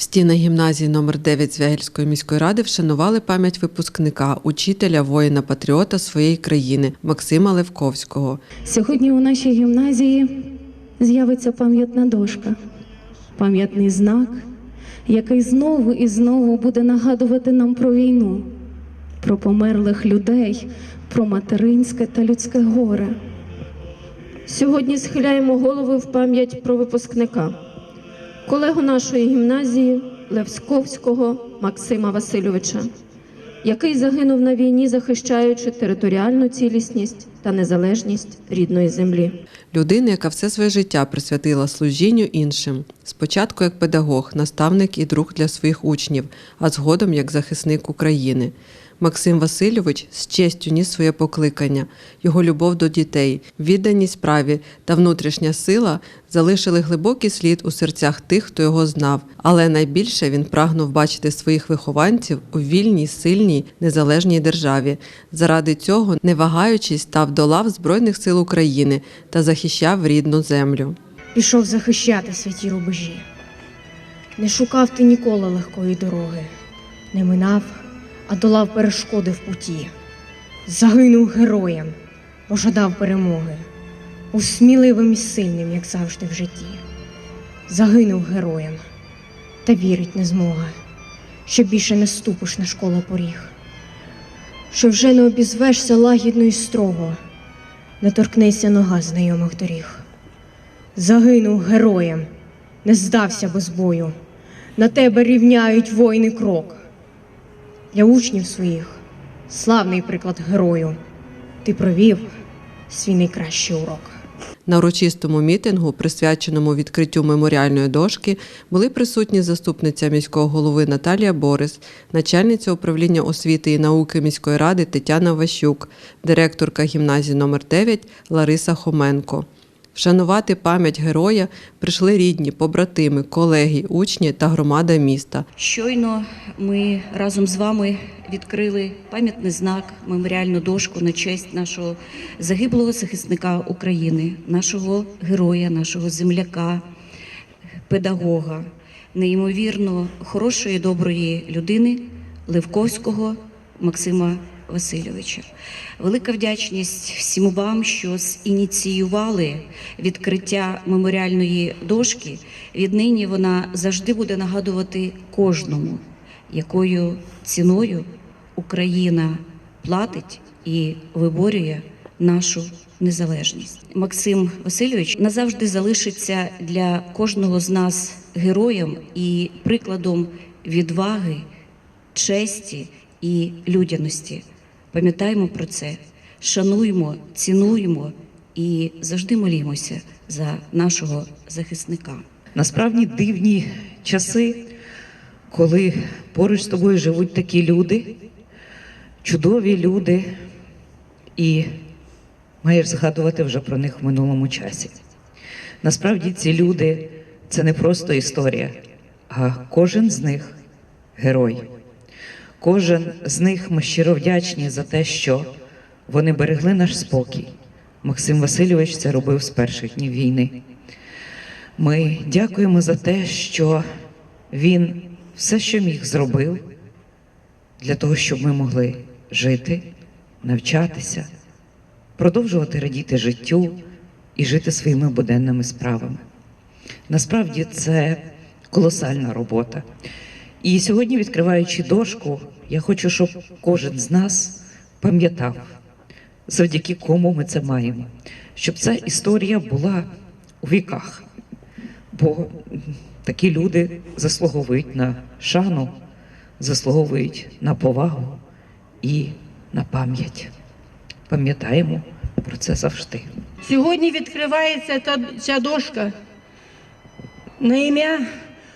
В гімназії номер 9 Звягельської міської ради вшанували пам'ять випускника, учителя, воїна патріота своєї країни Максима Левковського. Сьогодні у нашій гімназії з'явиться пам'ятна дошка, пам'ятний знак, який знову і знову буде нагадувати нам про війну, про померлих людей, про материнське та людське горе. Сьогодні схиляємо голови в пам'ять про випускника, колегу нашої гімназії Левсковського Максима Васильовича, який загинув на війні, захищаючи територіальну цілісність та незалежність рідної землі. Людина, яка все своє життя присвятила служінню іншим. Спочатку як педагог, наставник і друг для своїх учнів, а згодом як захисник України. Максим Васильович з честю ніс своє покликання, його любов до дітей, відданість справі та внутрішня сила залишили глибокий слід у серцях тих, хто його знав. Але найбільше він прагнув бачити своїх вихованців у вільній, сильній, незалежній державі. Заради цього, не вагаючись, став до лав Збройних сил України та захищав рідну землю. пішов захищати святі рубежі. Не шукав ти ніколи легкої дороги, не минав, а долав перешкоди в путі. Загинув героєм, пожадав перемоги, був сміливим і сильним, як завжди в житті. Загинув героєм, та вірить не змога, що більше не ступиш на школу поріг, що вже не обізвешся лагідно і строго, не торкнеться нога знайомих доріг. Загинув героєм, не здався без бою. На тебе рівняють воїни крок. Для учнів своїх славний приклад герою. Ти провів свій найкращий урок. На урочистому мітингу, присвяченому відкриттю меморіальної дошки, були присутні заступниця міського голови Наталія Борис, начальниця управління освіти і науки міської ради Тетяна Ващук, директорка гімназії номер 9 Лариса Хоменко. Вшанувати пам'ять героя прийшли рідні, побратими, колеги, учні та громада міста. Щойно ми разом з вами відкрили пам'ятний знак, меморіальну дошку на честь нашого загиблого захисника України, нашого героя, нашого земляка, педагога, неймовірно хорошої, доброї людини Левковського Максима Васильовича. Велика вдячність всім вам, що зініціювали відкриття меморіальної дошки. Віднині вона завжди буде нагадувати кожному, якою ціною Україна платить і виборює нашу незалежність. Максим Васильович назавжди залишиться для кожного з нас героєм і прикладом відваги, честі і людяності. Пам'ятаємо про це, шануємо, цінуємо і завжди молімося за нашого захисника. Насправді дивні часи, коли поруч з тобою живуть такі люди, чудові люди, і маєш згадувати вже про них в минулому часі. Насправді ці люди це не просто історія, а кожен з них герой. Кожен з них ми щиро вдячні за те, що вони берегли наш спокій. Максим Васильович це робив з перших днів війни. Ми дякуємо за те, що він все, що міг, зробив для того, щоб ми могли жити, навчатися, продовжувати радіти життю і жити своїми буденними справами. Насправді це колосальна робота. І сьогодні, відкриваючи дошку, я хочу, щоб кожен з нас пам'ятав, завдяки кому ми це маємо, щоб ця історія була у віках. Бо такі люди заслуговують на шану, заслуговують на повагу і на пам'ять. Пам'ятаємо про це завжди. Сьогодні відкривається та, ця дошка на ім'я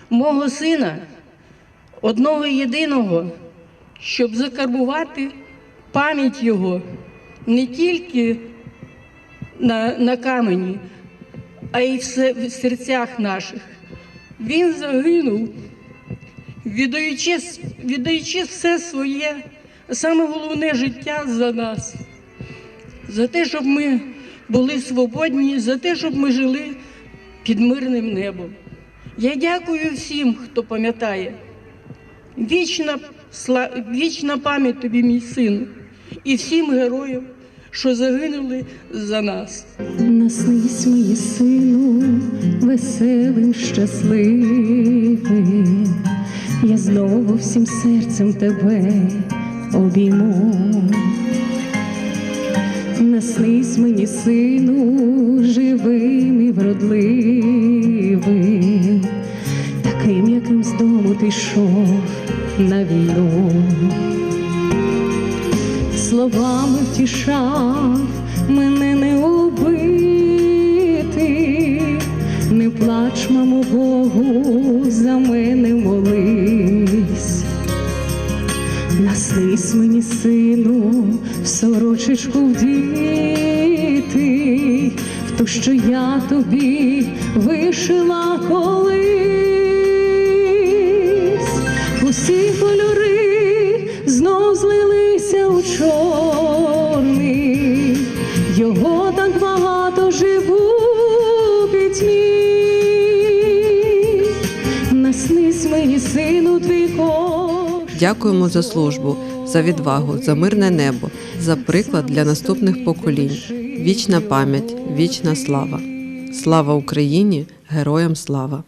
мого сина, одного єдиного, щоб закарбувати пам'ять його не тільки на, на камені, а й в, в серцях наших. Він загинув, віддаючи, віддаючи все своє, саме головне життя за нас за те, щоб ми були свободні, за те, щоб ми жили під мирним небом. Я дякую всім, хто пам'ятає. Вічна, сла- вічна пам'ять тобі, мій син, і всім героям, що загинули за нас. Наснись мені, сину, веселим, щасливим. Я знову всім серцем тебе обійму. Наснись мені, сину, живим і вродливим, таким, яким з дому ти йшов на війну словами втішав мене не убити, не плач, мамо Богу, за мене молись. Наснись мені, сину, в сорочечку вдіти, в ту, що я тобі вишила колись. Дякуємо за службу, за відвагу, за мирне небо, за приклад для наступних поколінь. Вічна пам'ять, вічна слава. Слава Україні! Героям слава!